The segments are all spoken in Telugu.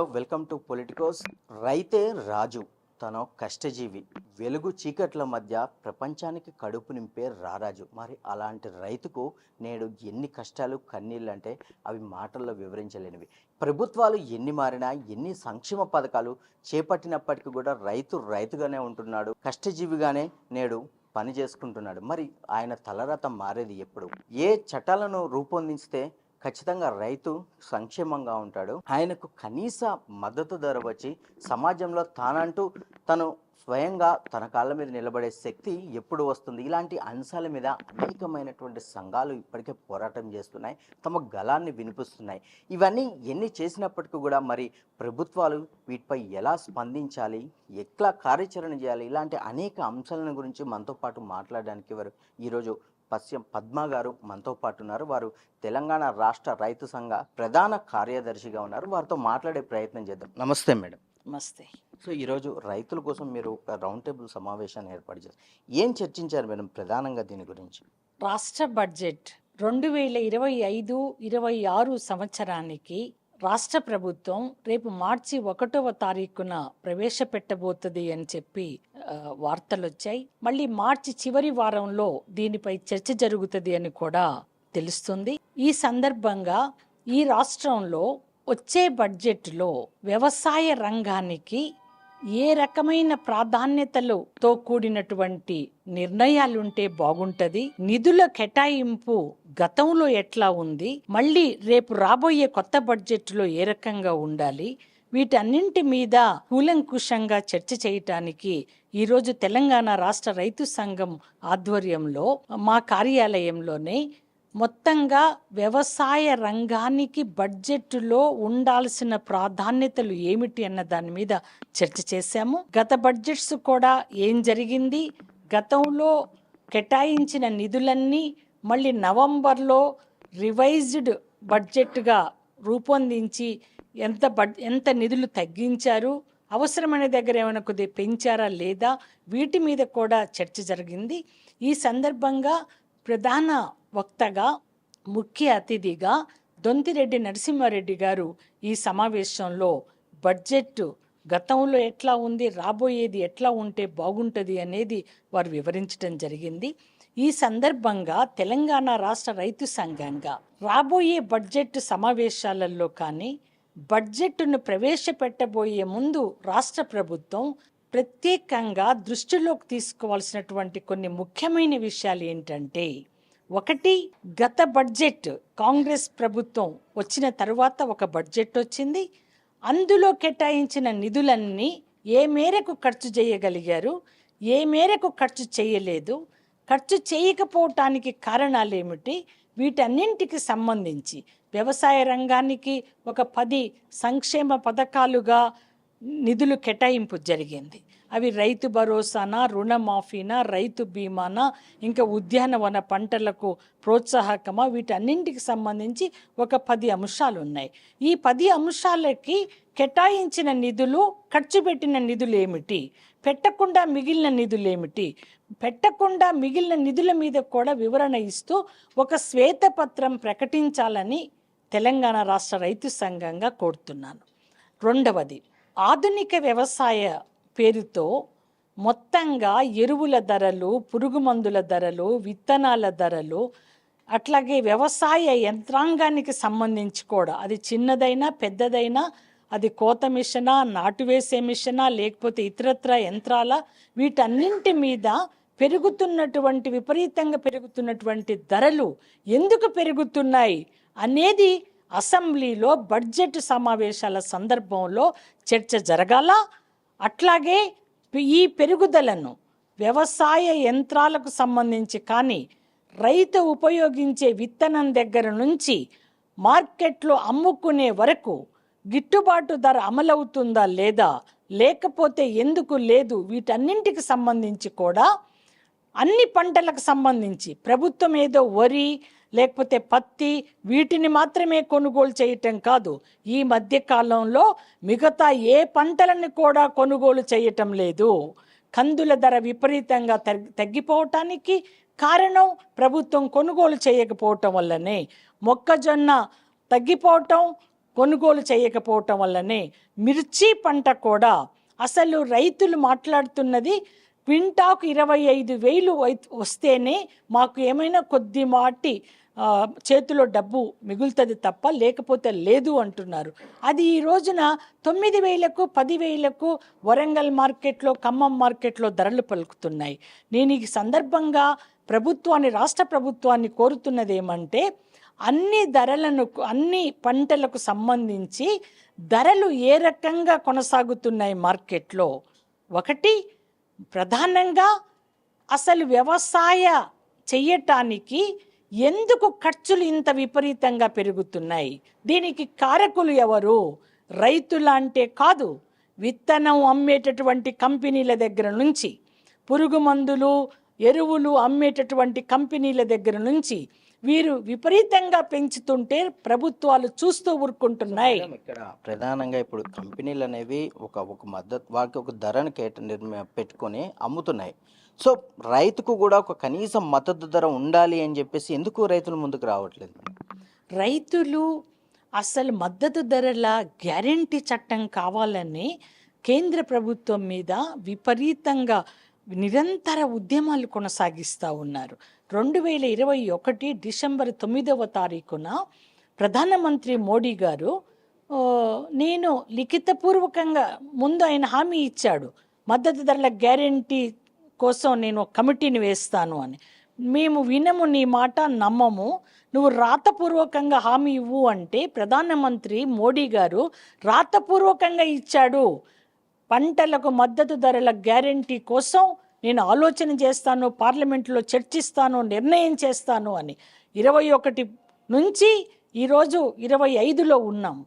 Hello welcome to Politicos. రైతే రాజు తన కష్టజీవి. వెలుగు చీకట్ల మధ్య ప్రపంచానికి కడుపు నింపే రారాజు. మరి అలాంటి రైతుకు నేడు ఎన్ని కష్టాలు కన్నీళ్ళు అంటే అవి మాటల్లో వివరించలేనివి. ప్రభుత్వాలు ఎన్ని మారినా ఎన్ని సంక్షేమ పథకాలు చేపట్టినప్పటికీ కూడా రైతు రైతుగానే ఉంటున్నాడు. కష్టజీవిగానే నేడు పని చేసుకుంటున్నాడు. మరి ఆయన తలరాత మారేది ఎప్పుడు? ఏ చట్టాలను రూపొందిస్తే ఖచ్చితంగా రైతు సంక్షేమంగా ఉంటాడు. ఆయనకు కనీస మద్దతు ధర వచ్చి సమాజంలో తానంటూ తను స్వయంగా తన కాళ్ళ మీద నిలబడే శక్తి ఎప్పుడు వస్తుంది? ఇలాంటి అంశాల మీద అనేకమైనటువంటి సంఘాలు ఇప్పటికే పోరాటం చేస్తున్నాయి. తమ గలాన్ని వినిపిస్తున్నాయి. ఇవన్నీ ఎన్ని చేసినప్పటికీ కూడా మరి ప్రభుత్వాలు వీటిపై ఎలా స్పందించాలి? ఎట్లా కార్యాచరణ చేయాలి? ఇలాంటి అనేక అంశాలను గురించి మనతో పాటు మాట్లాడడానికి వారు ఈరోజు పశ్చిమ పద్మ గారు మనతో పాటు ఉన్నారు. వారు తెలంగాణ రాష్ట్ర రైతు సంఘ ప్రధాన కార్యదర్శిగా ఉన్నారు. వారితో మాట్లాడే ప్రయత్నం చేద్దాం. నమస్తే మేడం. నమస్తే. సో ఈరోజు రైతుల కోసం మీరు ఒక రౌండ్ టేబుల్ సమావేశాన్ని ఏర్పాటు చేశారు. ఏం చర్చించారు మేడం ప్రధానంగా దీని గురించి? రాష్ట్ర బడ్జెట్ రెండు వేల ఇరవై ఐదు ఇరవై ఆరు సంవత్సరానికి రాష్ట్ర ప్రభుత్వం రేపు మార్చి ఒకటవ తారీఖున ప్రవేశపెట్టబోతుంది అని చెప్పి వార్తలు వచ్చాయి మళ్ళీ మార్చి చివరి వారంలో దీనిపై చర్చ జరుగుతుంది అని కూడా తెలుస్తుంది. ఈ సందర్భంగా ఈ రాష్ట్రంలో వచ్చే బడ్జెట్లో వ్యవసాయ రంగానికి ఏ రకమైన ప్రాధాన్యతలతో కూడినటువంటి నిర్ణయాలుంటే బాగుంటది? నిధుల కేటాయింపు గతంలో ఎట్లా ఉంది? మళ్ళీ రేపు రాబోయే కొత్త బడ్జెట్లో ఏ రకంగా ఉండాలి? వీటన్నింటి మీద కూలంకుషంగా చర్చ చేయటానికి ఈరోజు తెలంగాణ రాష్ట్ర రైతు సంఘం ఆధ్వర్యంలో మా కార్యాలయంలోనే మొత్తంగా వ్యవసాయ రంగానికి బడ్జెట్లో ఉండాల్సిన ప్రాధాన్యతలు ఏమిటి అన్న దాని మీద చర్చ చేశాము. గత బడ్జెట్స్ కూడా ఏం జరిగింది? గతంలో కేటాయించిన నిధులన్నీ మళ్ళీ నవంబర్లో రివైజ్డ్ బడ్జెట్గా రూపొందించి ఎంత బడ్ ఎంత నిధులు తగ్గించారు? అవసరమైన దగ్గర ఏమైనా కొద్దిగా పెంచారా లేదా? వీటి మీద కూడా చర్చ జరిగింది. ఈ సందర్భంగా ప్రధాన వక్తగా ముఖ్య అతిథిగా దొంతిరెడ్డి నరసింహారెడ్డి గారు ఈ సమావేశంలో బడ్జెట్ గతంలో ఎట్లా ఉంది రాబోయేది ఎట్లా ఉంటే బాగుంటుంది అనేది వారు వివరించడం జరిగింది. ఈ సందర్భంగా తెలంగాణ రాష్ట్ర రైతు సంఘంగా రాబోయే బడ్జెట్ సమావేశాలలో కానీ బడ్జెట్ను ప్రవేశపెట్టబోయే ముందు రాష్ట్ర ప్రభుత్వం ప్రత్యేకంగా దృష్టిలోకి తీసుకోవాల్సినటువంటి కొన్ని ముఖ్యమైన విషయాలు ఏంటంటే ఒకటి గత బడ్జెట్ కాంగ్రెస్ ప్రభుత్వం వచ్చిన తర్వాత ఒక బడ్జెట్ వచ్చింది. అందులో కేటాయించిన నిధులన్నీ ఏ మేరకు ఖర్చు చేయగలిగారు ఏ మేరకు ఖర్చు చేయలేదు ఖర్చు చేయకపోవటానికి కారణాలు ఏమిటి వీటన్నింటికి సంబంధించి వ్యవసాయ రంగానికి ఒక పది సంక్షేమ పథకాలుగా నిధులు కేటాయింపు జరిగింది. అవి రైతు భరోసానా రుణమాఫీనా రైతు బీమానా ఇంకా ఉద్యానవన పంటలకు ప్రోత్సాహకమా? వీటన్నింటికి సంబంధించి ఒక పది అంశాలు ఉన్నాయి ఈ పది అంశాలకి కేటాయించిన నిధులు ఖర్చు పెట్టిన నిధులు ఏమిటి పెట్టకుండా మిగిలిన నిధులు ఏమిటి పెట్టకుండా మిగిలిన నిధుల మీద కూడా వివరణ ఇస్తూ ఒక శ్వేతపత్రం ప్రకటించాలని తెలంగాణ రాష్ట్ర రైతు సంఘంగా కోరుతున్నాను. రెండవది ఆధునిక వ్యవసాయ పేరుతో మొత్తంగా ఎరువుల ధరలు పురుగు మందుల ధరలు విత్తనాల ధరలు అట్లాగే వ్యవసాయ యంత్రాంగానికి సంబంధించి కూడా. అది చిన్నదైనా పెద్దదైనా అది కోత మిషనా నాటు వేసే మిషనా లేకపోతే ఇతరత్ర యంత్రాల వీటన్నింటి మీద పెరుగుతున్నటువంటి విపరీతంగా పెరుగుతున్నటువంటి ధరలు ఎందుకు పెరుగుతున్నాయి అనేది అసెంబ్లీలో బడ్జెట్ సమావేశాల సందర్భంలో చర్చ జరగాల. అట్లాగే ఈ పెరుగుదలను వ్యవసాయ యంత్రాలకు సంబంధించి కానీ రైతు ఉపయోగించే విత్తనం దగ్గర నుంచి మార్కెట్లో అమ్ముకునే వరకు గిట్టుబాటు ధర అమలవుతుందా లేదా లేకపోతే ఎందుకు లేదు వీటన్నింటికి సంబంధించి కూడా అన్ని పంటలకు సంబంధించి ప్రభుత్వం ఏదో వరి లేకపోతే పత్తి వీటిని మాత్రమే కొనుగోలు చేయటం కాదు. ఈ మధ్య కాలంలో మిగతా ఏ పంటలను కూడా కొనుగోలు చేయటం లేదు. కందుల ధర విపరీతంగా తగ్గి- తగ్గిపోవటానికి కారణం ప్రభుత్వం కొనుగోలు చేయకపోవటం వల్లనే మొక్కజొన్న తగ్గిపోవటం కొనుగోలు చేయకపోవటం వల్లనే మిర్చి పంట కూడా అసలు రైతులు మాట్లాడుతున్నది క్వింటాకు ఇరవై ఐదు వేలు వై- వస్తేనే మాకు ఏమైనా కొద్ది మాటి చేతిలో డబ్బు మిగులుతుంది తప్ప లేకపోతే లేదు అంటున్నారు. అది ఈ రోజున తొమ్మిది వేలకు పది వేలకు వరంగల్ మార్కెట్లో ఖమ్మం మార్కెట్లో ధరలు పలుకుతున్నాయి. నేను ఈ సందర్భంగా ప్రభుత్వాన్ని రాష్ట్ర ప్రభుత్వాన్ని కోరుతున్నది ఏమంటే అన్ని ధరలను అన్ని పంటలకు సంబంధించి ధరలు ఏ రకంగా కొనసాగుతున్నాయి మార్కెట్లో? ఒకటి ప్రధానంగా అసలు వ్యవసాయ చెయ్యటానికి ఎందుకు ఖర్చులు ఇంత విపరీతంగా పెరుగుతున్నాయి? దీనికి కారకులు ఎవరు? రైతులంటే కాదు విత్తనం అమ్మేటటువంటి కంపెనీల దగ్గర నుంచి పురుగు మందులు ఎరువులు అమ్మేటటువంటి కంపెనీల దగ్గర నుంచి వీరు విపరీతంగా పెంచుతుంటే ప్రభుత్వాలు చూస్తూ ఊరుకుంటున్నాయి. ఇక్కడ. ప్రధానంగా ఇప్పుడు కంపెనీలు అనేవి ఒక ఒక మద్దతు వారికి ఒక ధరను కేట నిర్మ పెట్టుకొని అమ్ముతున్నాయి. సో రైతుకు కూడా ఒక కనీస మద్దతు ధర ఉండాలి అని చెప్పేసి ఎందుకు రైతులు ముందుకు రావట్లేదు రైతులు అసలు మద్దతు ధరల గ్యారంటీ చట్టం కావాలని కేంద్ర ప్రభుత్వం మీద విపరీతంగా నిరంతర ఉద్యమాలు కొనసాగిస్తూ ఉన్నారు. రెండు వేల ఇరవై ఒకటి డిసెంబర్ తొమ్మిదవ తారీఖున ప్రధానమంత్రి మోడీ గారు నేను లిఖితపూర్వకంగా ముందు ఆయన హామీ ఇచ్చాడు. మద్దతు ధరల గ్యారంటీ కోసం నేను ఒక కమిటీని వేస్తాను అని. మేము వినము నీ మాట నమ్మము. నువ్వు రాతపూర్వకంగా హామీ ఇవ్వు అంటే ప్రధానమంత్రి మోడీ గారు రాతపూర్వకంగా ఇచ్చాడు. పంటలకు మద్దతు ధరల గ్యారంటీ కోసం నేను ఆలోచన చేస్తాను పార్లమెంట్లో చర్చిస్తాను నిర్ణయం చేస్తాను అని. ఇరవై ఒకటి నుంచి ఈరోజు ఇరవై ఐదులో ఉన్నాం.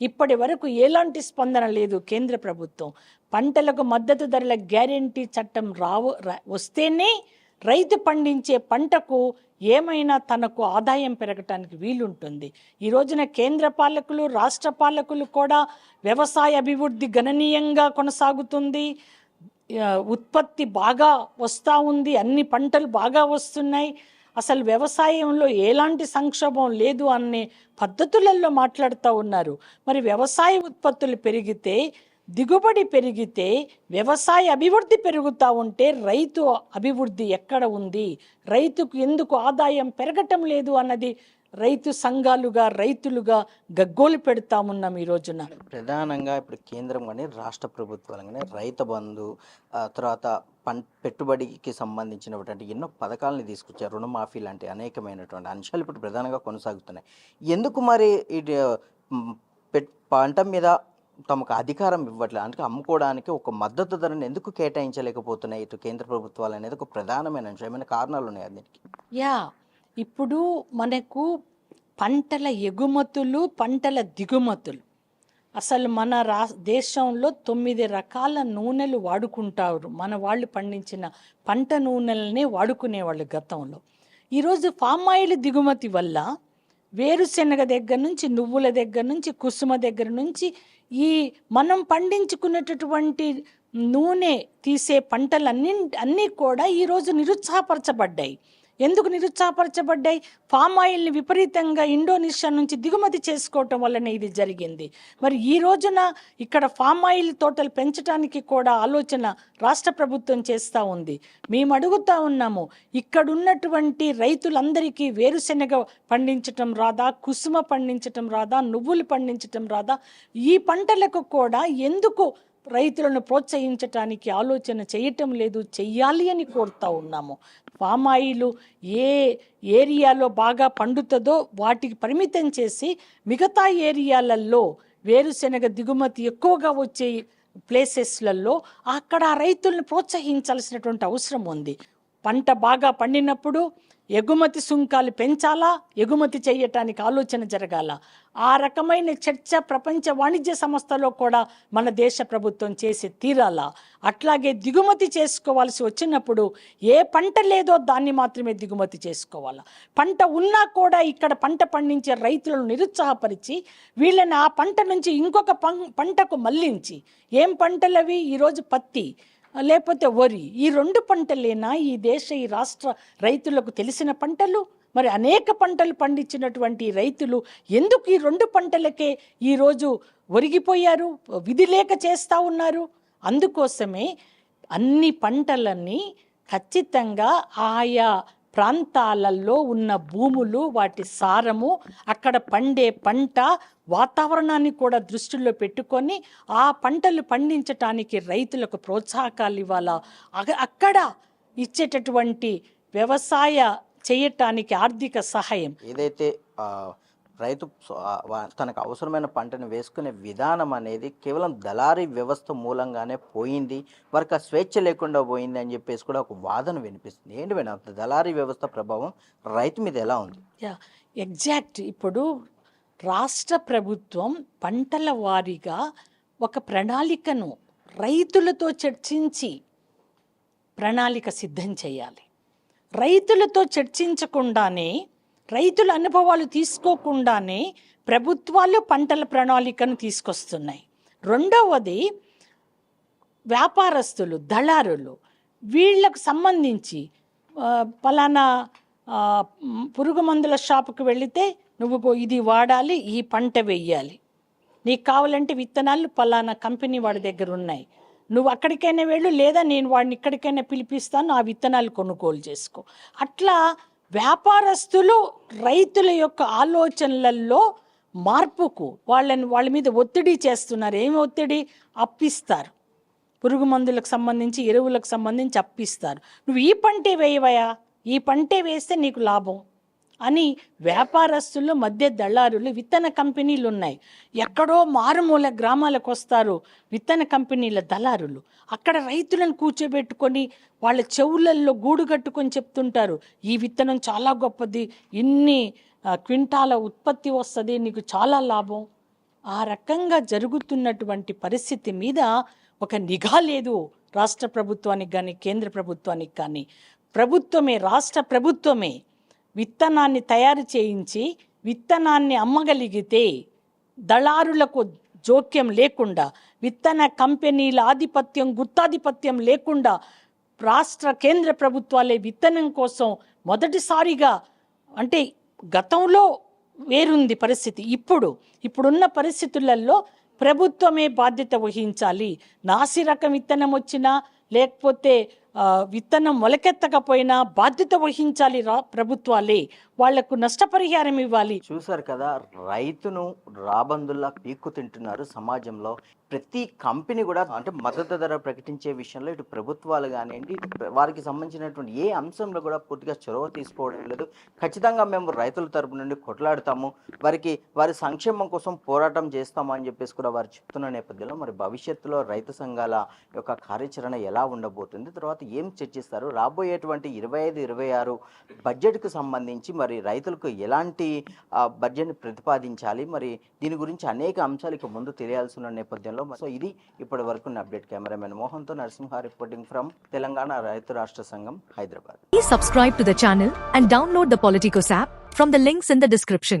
ఇప్పటి వరకు ఎలాంటి స్పందన లేదు కేంద్ర ప్రభుత్వం. పంటలకు మద్దతు ధరల గ్యారంటీ చట్టం రావు వస్తేనే రైతు పండించే పంటకు ఏమైనా తనకు ఆదాయం పెరగటానికి వీలుంటుంది. ఈ రోజున కేంద్ర పాలకులు రాష్ట్ర పాలకులు కూడా వ్యవసాయ అభివృద్ధి గణనీయంగా కొనసాగుతుంది. ఉత్పత్తి బాగా వస్తూ ఉంది అన్ని పంటలు బాగా వస్తున్నాయి. అసలు వ్యవసాయంలో ఎలాంటి సంక్షోభం లేదు అనే పద్ధతులలో మాట్లాడుతూ ఉన్నారు. మరి వ్యవసాయ ఉత్పత్తులు పెరిగితే దిగుబడి పెరిగితే వ్యవసాయ అభివృద్ధి పెరుగుతూ ఉంటే రైతు అభివృద్ధి ఎక్కడ ఉంది? రైతుకు ఎందుకు ఆదాయం పెరగటం లేదు అన్నది రైతు సంఘాలుగా రైతులుగా గగ్గోలు పెడతామున్నాం ఈ రోజున. ప్రధానంగా ఇప్పుడు కేంద్రం కానీ రాష్ట్ర ప్రభుత్వాలు కానీ రైతు బంధు తర్వాత పం పెట్టుబడికి సంబంధించినటువంటి ఎన్నో పథకాలను తీసుకొచ్చారు. రుణమాఫీ లాంటి అనేకమైనటువంటి అంశాలు ఇప్పుడు ప్రధానంగా కొనసాగుతున్నాయి. ఎందుకు మరి ఇటు పంట మీద తమకు అధికారం ఇవ్వట్లేదు అంటే అమ్ముకోవడానికి ఒక మద్దతు ధరను ఎందుకు కేటాయించలేకపోతున్నాయి? ఇటు కేంద్ర ప్రభుత్వాలు అనేది ఒక ప్రధానమైన అంశం. ఏమైనా కారణాలు ఉన్నాయి దీనికి? యా ఇప్పుడు మనకు పంటల ఎగుమతులు పంటల దిగుమతులు అసలు మన రా దేశంలో తొమ్మిది రకాల నూనెలు వాడుకుంటారు. మన వాళ్ళు పండించిన పంట నూనెలనే వాడుకునేవాళ్ళు గతంలో. ఈరోజు ఫామ్ ఆయిల్ దిగుమతి వల్ల వేరుశెనగ దగ్గర నుంచి నువ్వుల దగ్గర నుంచి కుసుమ దగ్గర నుంచి ఈ మనం పండించుకునేటటువంటి నూనె తీసే పంటలన్నీ అన్నీ కూడా ఈరోజు నిరుత్సాహపరచబడ్డాయి. ఎందుకు నిరుత్సాహపరచబడ్డాయి? ఫామ్ ఆయిల్ని విపరీతంగా ఇండోనేషియా నుంచి దిగుమతి చేసుకోవటం వల్లనే ఇది జరిగింది. మరి ఈ రోజున ఇక్కడ ఫామ్ ఆయిల్ తోటలు పెంచడానికి కూడా ఆలోచన రాష్ట్ర ప్రభుత్వం చేస్తూ ఉంది. మేము అడుగుతా ఉన్నాము ఇక్కడ ఉన్నటువంటి రైతులందరికీ వేరుశెనగ పండించటం రాదా? కుసుమ పండించటం రాదా? నువ్వులు పండించటం రాదా? ఈ పంటలకు కూడా ఎందుకు రైతులను ప్రోత్సహించటానికి ఆలోచన చేయటం లేదు చెయ్యాలి అని కోరుతా ఉన్నాము. పామ్ ఆయిల్ ఏ ఏరియాలో బాగా పండుతుందో వాటికి పరిమితం చేసి మిగతా ఏరియాలలో వేరుశెనగ దిగుమతి ఎక్కువగా వచ్చే ప్లేసెస్లలో అక్కడ రైతులను ప్రోత్సహించాల్సినటువంటి అవసరం ఉంది. పంట బాగా పండినప్పుడు ఎగుమతి సుంకాలు పెంచాలా? ఎగుమతి చేయటానికి ఆలోచన జరగాల? ఆ రకమైన చర్చ ప్రపంచ వాణిజ్య సంస్థలో కూడా మన దేశ ప్రభుత్వం చేసి తీరాలా? అట్లాగే దిగుమతి చేసుకోవాల్సి వచ్చినప్పుడు ఏ పంట లేదో దాన్ని మాత్రమే దిగుమతి చేసుకోవాలా? పంట ఉన్నా కూడా ఇక్కడ పంట పండించే రైతులను నిరుత్సాహపరిచి వీళ్ళని ఆ పంట నుంచి ఇంకొక పం- పంటకు మళ్ళించి. ఏం పంటలవి? ఈరోజు పత్తి. లేకపోతే వరి. ఈ రెండు పంటలేనా ఈ దేశ ఈ రాష్ట్ర రైతులకు తెలిసిన పంటలు? మరి అనేక పంటలు పండించినటువంటి రైతులు ఎందుకు ఈ రెండు పంటలకే ఈరోజు ఒరిగిపోయారు విధి లేక చేస్తూ ఉన్నారు? అందుకోసమే అన్ని పంటలన్నీ ఖచ్చితంగా ఆయా ప్రాంతాలలో ఉన్న భూములు వాటి సారము అక్కడ పండే పంట వాతావరణాన్ని కూడా దృష్టిలో పెట్టుకొని ఆ పంటలు పండించటానికి రైతులకు ప్రోత్సాహకాలు ఇవ్వాలా? అక్కడ ఇచ్చేటటువంటి వ్యవసాయ చేయటానికి ఆర్థిక సహాయం. ఏదైతే రైతు తనకు అవసరమైన పంటను వేసుకునే విధానం అనేది కేవలం దళారీ వ్యవస్థ మూలంగానే పోయింది. వారికి ఆ స్వేచ్ఛ లేకుండా పోయింది అని చెప్పేసి కూడా ఒక వాదన వినిపిస్తుంది. ఏంటి మేడం? దళారీ వ్యవస్థ ప్రభావం రైతు మీద ఎలా ఉంది? Yeah exact. ఇప్పుడు రాష్ట్ర ప్రభుత్వం పంటల వారీగా ఒక ప్రణాళికను రైతులతో చర్చించి ప్రణాళిక సిద్ధం చేయాలి. రైతులతో చర్చించకుండానే రైతుల అనుభవాలు తీసుకోకుండానే ప్రభుత్వాలు పంటల ప్రణాళికను తీసుకొస్తున్నాయి. రెండవది వ్యాపారస్తులు దళారులు వీళ్ళకు సంబంధించి పలానా పురుగు మందుల షాపుకి వెళితే నువ్వు ఇది వాడాలి ఈ పంట వెయ్యాలి. నీకు కావాలంటే విత్తనాలు పలానా కంపెనీ వాడి దగ్గర ఉన్నాయి. నువ్వు అక్కడికైనా వెళ్ళు లేదా నేను వాడిని ఇక్కడికైనా పిలిపిస్తాను ఆ విత్తనాలు కొనుగోలు చేసుకో. అట్లా వ్యాపారస్తులు రైతుల యొక్క ఆలోచనలలో మార్పుకు వాళ్ళని వాళ్ళ మీద ఒత్తిడి చేస్తున్నారు. ఏమి ఒత్తిడి? అప్పిస్తారు. పురుగు మందులకు సంబంధించి ఎరువులకు సంబంధించి అప్పిస్తారు. నువ్వు ఈ పంటే వేయవయా? ఈ పంటే వేస్తే నీకు లాభం. అని వ్యాపారస్తులు మధ్య దళారులు విత్తన కంపెనీలు ఉన్నాయి ఎక్కడో మారుమూల గ్రామాలకు వస్తారు విత్తన కంపెనీల దళారులు. అక్కడ రైతులను కూర్చోబెట్టుకొని వాళ్ళ చెవులల్లో గూడు కట్టుకొని చెప్తుంటారు ఈ విత్తనం చాలా గొప్పది ఇన్ని క్వింటాల ఉత్పత్తి వస్తుంది నీకు చాలా లాభం. ఆ రకంగా జరుగుతున్నటువంటి పరిస్థితి మీద ఒక నిఘా లేదు రాష్ట్ర ప్రభుత్వానికి కానీ కేంద్ర ప్రభుత్వానికి కానీ ప్రభుత్వమే రాష్ట్ర ప్రభుత్వమే విత్తనాన్ని తయారు చేయించి విత్తనాన్ని అమ్మగలిగితే దళారులకు జోక్యం లేకుండా విత్తన కంపెనీల ఆధిపత్యం గుత్తాధిపత్యం లేకుండా రాష్ట్ర కేంద్ర ప్రభుత్వాలే విత్తనం కోసం మొదటిసారిగా అంటే గతంలో వేరుంది పరిస్థితి. ఇప్పుడు ఇప్పుడున్న పరిస్థితులలో ప్రభుత్వమే బాధ్యత వహించాలి. నాసి రకం విత్తనం వచ్చినా లేకపోతే విత్తనం మొలకెత్తకపోయినా బాధ్యత వహించాలి రా ప్రభుత్వాలే. వాళ్ళకు నష్టపరిహారం ఇవ్వాలి. చూశారు కదా రైతును రాబందుల్లా పీక్కు తింటున్నారు సమాజంలో. ప్రతి కంపెనీ కూడా అంటే మద్దతు ధర ప్రకటించే విషయంలో ఇటు ప్రభుత్వాలు కానివ్వండి వారికి సంబంధించినటువంటి ఏ అంశంలో కూడా పూర్తిగా చొరవ తీసుకోవడం లేదు. ఖచ్చితంగా మేము రైతుల తరపు నుండి కొట్లాడతాము. వారికి వారి సంక్షేమం కోసం పోరాటం చేస్తాము అని చెప్పేసి కూడా వారు చెప్తున్న నేపథ్యంలో మరి భవిష్యత్తులో రైతు సంఘాల యొక్క కార్యాచరణ ఎలా ఉండబోతుంది తర్వాత ఏం చర్చిస్తారు రాబోయేటువంటి ఇరవై ఐదు ఇరవై ఆరు బడ్జెట్కు సంబంధించి మరి రైతులకు ఎలాంటి ఆ, బడ్జెట్ని ప్రతిపాదించాలి మరి దీని గురించి అనేక అంశాలు ఇక ముందు తెలియాల్సి ఉన్న నేపథ్యంలో సో ఇది ఇప్పటి వరకు అప్డేట్ కెమెరామెన్ మోహన్తో నరసింహ రిపోర్టింగ్ ఫ్రమ్ తెలంగాణ రైతు రాష్ట్ర సంఘం Hyderabad subscribe to the channel and download the Politicos app from the links in the description.